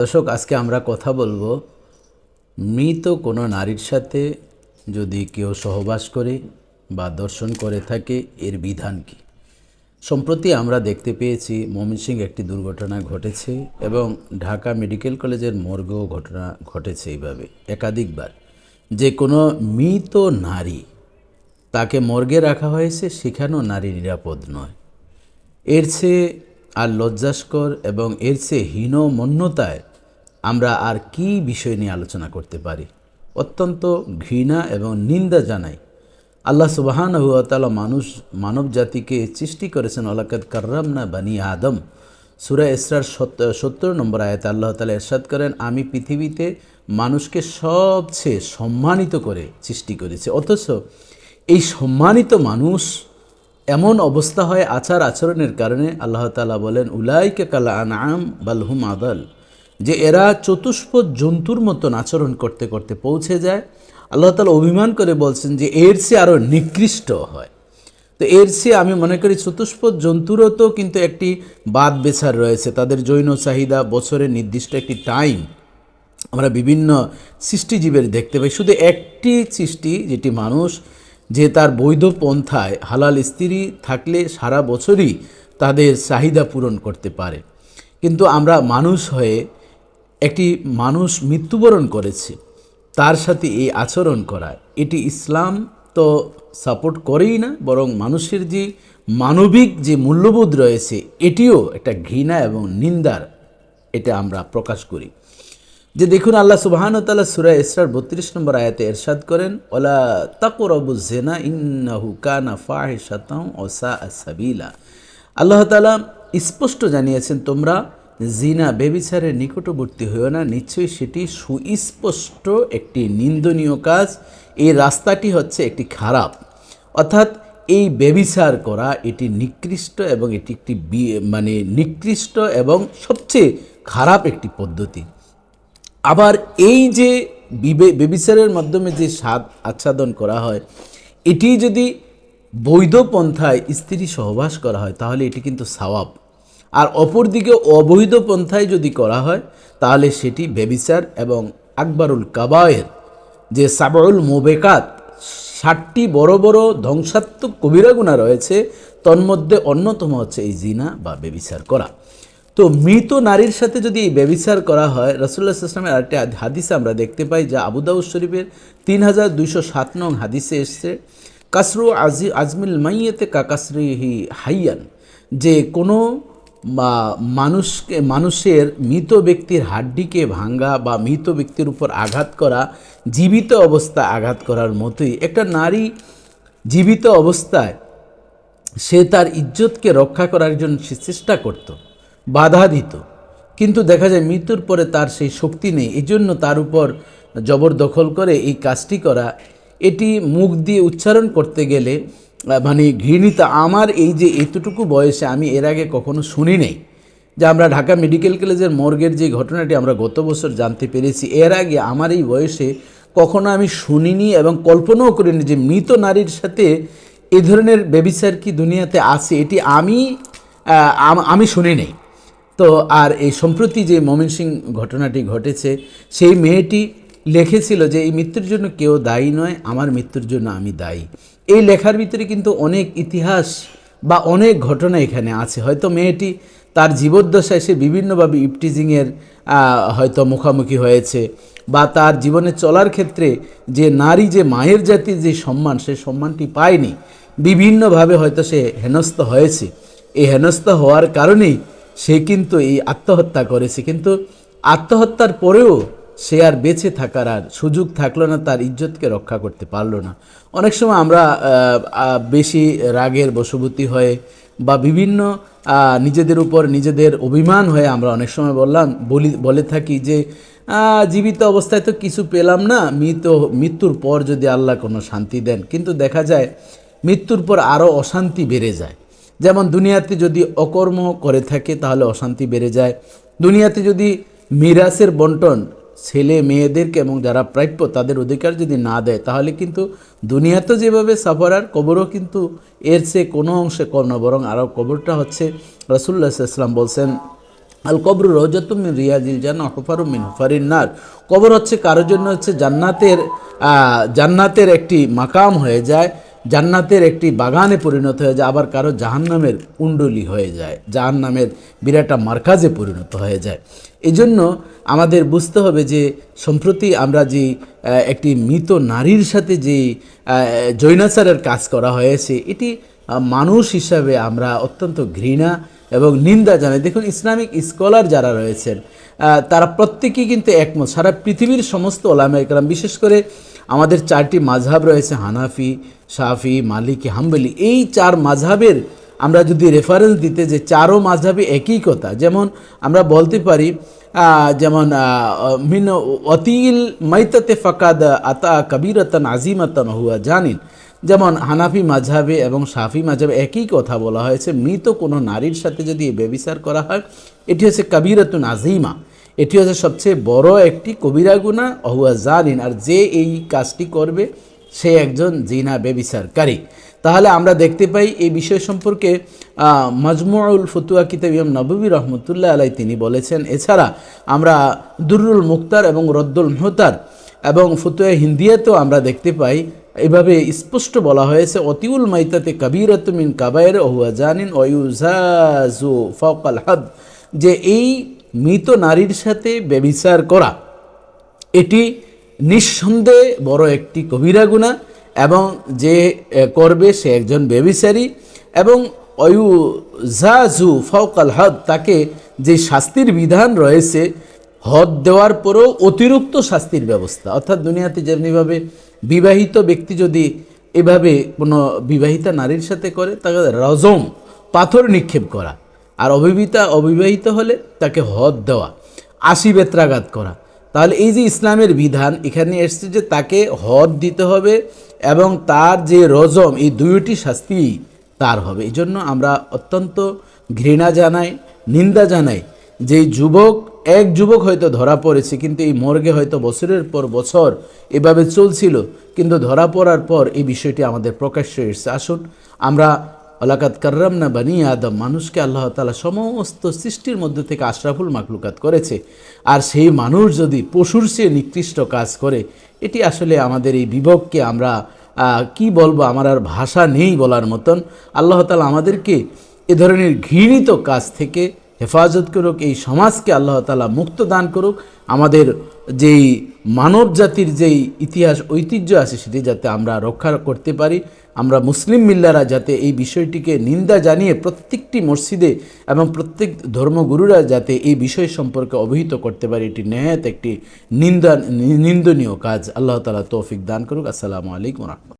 দর্শক, আজকে আমরা কথা বলব, মৃত কোনো নারীর সাথে যদি কেউ সহবাস করে বা দর্শন করে থাকে, এর বিধান কি? সম্প্রতি আমরা দেখতে পেয়েছি ময়মনসিং একটি দুর্ঘটনা ঘটেছে এবং ঢাকা মেডিকেল কলেজের মর্গেও ঘটনা ঘটেছে এইভাবে, একাধিকবার। যে কোনো মৃত নারী তাকে মর্গে রাখা হয়েছে, সেখানেও নারী নিরাপদ নয়। এর চেয়ে আর লজ্জাস্কর এবং এর চেয়ে হীনমন্যতায় আমরা আর কি বিষয় নিয়ে আলোচনা করতে পারি? অত্যন্ত ঘৃণা এবং নিন্দা জানাই। আল্লাহ সুবাহান হুয়াতালা মানুষ মানব জাতিকে সৃষ্টি করেছেন আলাকাত কার্রাম না বানি আদম। সুরা ইসরার সত্তর নম্বর আয়াতে আল্লাহ তালা এরশাদ করেন, আমি পৃথিবীতে মানুষকে সবচেয়ে সম্মানিত করে সৃষ্টি করেছি। অথচ এই সম্মানিত মানুষ এমন অবস্থা হয় আচার আচরণের কারণে আল্লাহ তালা বলেন, উলাইকে কালা আনাম বালহুম আদাল। যে এরা চতুষ্পদ জন্তুর মতন আচরণ করতে করতে পৌঁছে যায়। আল্লাহ তালা অভিমান করে বলছেন যে এর চেয়ে আরও নিকৃষ্ট হয়। তো এর চেয়ে আমি মনে করি চতুষ্পদ জন্তুরও তো কিন্তু একটি বাদ বেছার রয়েছে। তাদের জৈন চাহিদা বছরের নির্দিষ্ট একটি টাইম আমরা বিভিন্ন সৃষ্টিজীবের দেখতে পাই। শুধু একটি সৃষ্টি, যেটি মানুষ, যে তার বৈধ পন্থায় হালাল স্ত্রী থাকলে সারা বছরই তাদের চাহিদা পূরণ করতে পারে। কিন্তু আমরা মানুষ হয়ে একটি মানুষ মৃত্যুবরণ করেছে, তার সাথে এই আচরণ করা, এটি ইসলাম তো সাপোর্ট করেই না, বরং মানুষের যে মানবিক যে মূল্যবোধ রয়েছে, এটিও একটা ঘৃণা এবং নিন্দার, এটা আমরা প্রকাশ করি। যে দেখুন, আল্লাহ সুবাহান তাল্লাহ সুরা ইসরার বত্রিশ নম্বর আয়াতে এরশাদ করেন ওলা তাকুর আবু জেনা ইন্নাহু কানা ফাহে ওসা সাবিলা। আল্লাহ তালা স্পষ্ট জানিয়েছেন তোমরা জিনা বেবিচারের নিকটবর্তী হয়েও না, নিশ্চয়ই সেটি সুস্পষ্ট একটি নিন্দনীয় কাজ। এই রাস্তাটি হচ্ছে একটি খারাপ। অর্থাৎ এই বেবিচার করা এটি নিকৃষ্ট এবং এটি একটি মানে নিকৃষ্ট এবং সবচেয়ে খারাপ একটি পদ্ধতি। আবার এই যে বিবে- বেবিচারের মাধ্যমে যে স্বাদ আচ্ছাদন করা হয়, এটি যদি বৈধ পন্থায় স্ত্রী সহবাস করা হয়, তাহলে এটি কিন্তু সওয়াব। আর অপরদিকে অবৈধ পন্থায় যদি করা হয়, তাহলে সেটি বেবিচার এবং আকবরুল কাবায়ের, যে সাবরুল মোবেকাত, ষাটটি বড় বড় ধ্বংসাত্মক কবিরা গুণা রয়েছে, তন্মধ্যে অন্যতম হচ্ছে এই জিনা বা বেবিচার করা। তো মৃত নারীর সাথে যদি এই ব্যবিচার করা হয় রসুল্লাহ ইসলামের আরেকটি হাদিসে আমরা দেখতে পাই, যা আবুদাউদ শরীফের তিন হাজার দুইশো সাত নং হাদিসে এসছে, কাসরু আজি আজমিল মাইয়েতে কাকাসরিহি হাইয়ান যে কোনো বা মানুষকে, মানুষের মৃত ব্যক্তির হাড্ডিকে ভাঙ্গা বা মৃত ব্যক্তির উপর আঘাত করা, জীবিত অবস্থা আঘাত করার মতোই একটা নারী জীবিত অবস্থায় সে তার ইজ্জতকে রক্ষা করার জন্য সে চেষ্টা করত, বাধা দিত। কিন্তু দেখা যায় মৃত্যুর পরে তার সেই শক্তি নেই। এই জন্য তার উপর জবরদখল করে এই কাজটি করা, এটি মুখ দিয়ে উচ্চারণ করতে গেলে মানে ঘৃণিত। আমার এই যে এতটুকু বয়সে আমি এর আগে কখনো শুনি নেই যে আমরা ঢাকা মেডিকেল কলেজের মর্গের যে ঘটনাটি আমরা গত বছর জানতে পেরেছি, এর আগে আমার এই বয়সে কখনো আমি শুনিনি এবং কল্পনাও করিনি যে মৃত নারীর সাথে এ ধরনের ব্যবিচার কি দুনিয়াতে আছে। এটি আমি আমি শুনি নেই। তো আর এই সম্প্রতি যে ময়মনসিং ঘটনাটি ঘটেছে, সেই মেয়েটি লিখেছিল যে, এই মৃত্যুর জন্য কেউ দায়ী নয়, আমার মৃত্যুর জন্য আমি দায়ী। এই লেখার ভিতরে কিন্তু অনেক ইতিহাস বা অনেক ঘটনা এখানে আছে। হয়তো মেয়েটি তার জীবদ্দশায় সে বিভিন্নভাবে ইপটিজিংয়ের হয়তো মুখোমুখি হয়েছে বা তার জীবনে চলার ক্ষেত্রে যে নারী যে মায়ের জাতির যে সম্মান, সে সম্মানটি পায়নি। বিভিন্নভাবে হয়তো সে হেনস্থ হয়েছে। এই হেনস্থ হওয়ার কারণেই সে কিন্তু এই আত্মহত্যা করেছে। কিন্তু আত্মহত্যার পরেও সে আর বেঁচে থাকার আর সুযোগ থাকল না, তার ইজ্জতকে রক্ষা করতে পারল না। অনেক সময় আমরা বেশি রাগের বশবর্তী হয়ে বা বিভিন্ন নিজেদের উপর নিজেদের অভিমান হয়ে আমরা অনেক সময় বললাম, বলি, বলে থাকি যে জীবিত অবস্থায় তো কিছু পেলাম না, মৃত, মৃত্যুর পর যদি আল্লাহ কোনো শান্তি দেন। কিন্তু দেখা যায়, মৃত্যুর পর আরও অশান্তি বেড়ে যায়। যেমন দুনিয়াতে যদি অকর্ম করে থাকে, তাহলে অশান্তি বেড়ে যায়। দুনিয়াতে যদি মিরাসের বন্টন ছেলে মেয়েদেরকে এবং যারা প্রাপ্য তাদের অধিকার যদি না দেয়, তাহলে কিন্তু দুনিয়াতে যেভাবে সাফারার কবরও কিন্তু এর চেয়ে কোনো অংশে কম না, বরং আরও কবরটা হচ্ছে রসুল্লাহ ইসলাম বলছেন আল কবর রোজাতুমিন রিয়াজিল জান্না হফারুম মিন হুফারিন নার। কবর হচ্ছে কারোর জন্য হচ্ছে জান্নাতের জান্নাতের একটি মাকাম হয়ে যায়, জান্নাতের একটি বাগানে পরিণত হয়ে যায়, আবার কারও জাহান্নামের কুণ্ডলি হয়ে যায়, জাহান্নামের বিরাটা মার্কাজে পরিণত হয়ে যায়। এই জন্য আমাদের বুঝতে হবে যে সম্প্রতি আমরা যে একটি মৃত নারীর সাথে যে জৈনাচারের কাজ করা হয়েছে, এটি মানুষ হিসাবে আমরা অত্যন্ত ঘৃণা এবং নিন্দা জানাই। দেখুন, ইসলামিক স্কলার যারা রয়েছেন তারা প্রত্যেকেই কিন্তু একমত। সারা পৃথিবীর সমস্ত ওলামা একরাম বিশেষ করে আমাদের চারটি মাঝহাব রয়েছে, হানাফি, শাফি, মালিকি, হাম্বলি, এই চার মাঝহাবের আমরা যদি রেফারেন্স দিতে যে চারো মাঝহাবে একই কথা, যেমন আমরা বলতে পারি যেমন মিন অতিল মাইতাতে ফাকাদ আতা কবিরতন আজিমাতন হুয়া জানিন যেমন হানাফি মাঝাবে এবং শাফি মাঝাবে একই কথা বলা হয়েছে, মৃত কোনো নারীর সাথে যদি বেবিচার করা হয়, এটি হচ্ছে কবিরতুন আজিমা। এটি হচ্ছে সবচেয়ে বড় একটি কবিরা গুণা অহুয়া জানিন আর যে এই কাজটি করবে সে একজন জিনা বেবিচারকারী। তাহলে আমরা দেখতে পাই এই বিষয় সম্পর্কে আহ, মাজমুউল ফতুয়া কিতাব ইমাম নবী রহমতুল্লাহ আলাই তিনি বলেছেন এছাড়া আমরা দুরুল মুক্তার এবং রদ্দুল মেহতার এবং ফতুয়া হিন্দিয়াতেও আমরা দেখতে পাই এভাবে স্পষ্ট বলা হয়েছে অতিউল মাইতাতে কবিরত মিন কাবায়ের ওহুয়া জানিন ওয়ুজাজু ফকাল হদ যে এই মৃত নারীর সাথে ব্যবিচার করা এটি নিঃসন্দেহে বড় একটি কবিরা গুণা এবং যে করবে সে একজন ব্যবিচারী এবং অয়ু জাজু ফৌকাল হদ, তাকে যে শাস্তির বিধান রয়েছে, হদ দেওয়ার পরেও অতিরিক্ত শাস্তির ব্যবস্থা। অর্থাৎ দুনিয়াতে যেমনিভাবে বিবাহিত ব্যক্তি যদি এভাবে কোনো বিবাহিতা নারীর সাথে করে, তাকে রজম, পাথর নিক্ষেপ করা। আর অবিবাহিতা অবিবাহিত হলে তাকে হদ দেওয়া, আশি বেত্রাঘাত করা। তাহলে এই যে ইসলামের বিধান, এখানে এসছে যে তাকে হদ দিতে হবে এবং তার যে রজম, এই দুইটি শাস্তি তার হবে। এই জন্য আমরা অত্যন্ত ঘৃণা জানাই, নিন্দা জানাই যে যুবক, এক যুবক হয়তো ধরা পড়েছে, কিন্তু এই মর্গে হয়তো বছরের পর বছর এভাবে চলছিল, কিন্তু ধরা পড়ার পর এই বিষয়টি আমাদের প্রকাশ্যে এসছে। আসুন, আমরা অলাকাত কার্রাম না বানি আদম, মানুষকে আল্লাহ তালা সমস্ত সৃষ্টির মধ্যে থেকে আশরাফুল মাকলুকাত করেছে। আর সেই মানুষ যদি পশুর চেয়ে নিকৃষ্ট কাজ করে, এটি আসলে আমাদের এই বিভবকে আমরা কি বলব, আমার আর ভাষা নেই বলার মতন। আল্লাহ তালা আমাদেরকে এ ধরনের ঘৃণিত কাজ থেকে হেফাজত করুক, এই সমাজকে আল্লাহ তালা মুক্ত দান করুক। আমাদের যেই মানব জাতির যেই ইতিহাস, ঐতিহ্য আছে সেটি যাতে আমরা রক্ষা করতে পারি। আমরা মুসলিম মিল্লারা যাতে এই বিষয়টিকে নিন্দা জানিয়ে প্রত্যেকটি মসজিদে এবং প্রত্যেক ধর্মগুরুরা যাতে এই বিষয় সম্পর্কে অবহিত করতে পারে, এটি নেহাত একটি নিন্দা, নিন্দনীয় কাজ। আল্লাহ তালা তৌফিক দান করুক। আসসালামু আলাইকুম রহমতুল্লাহ।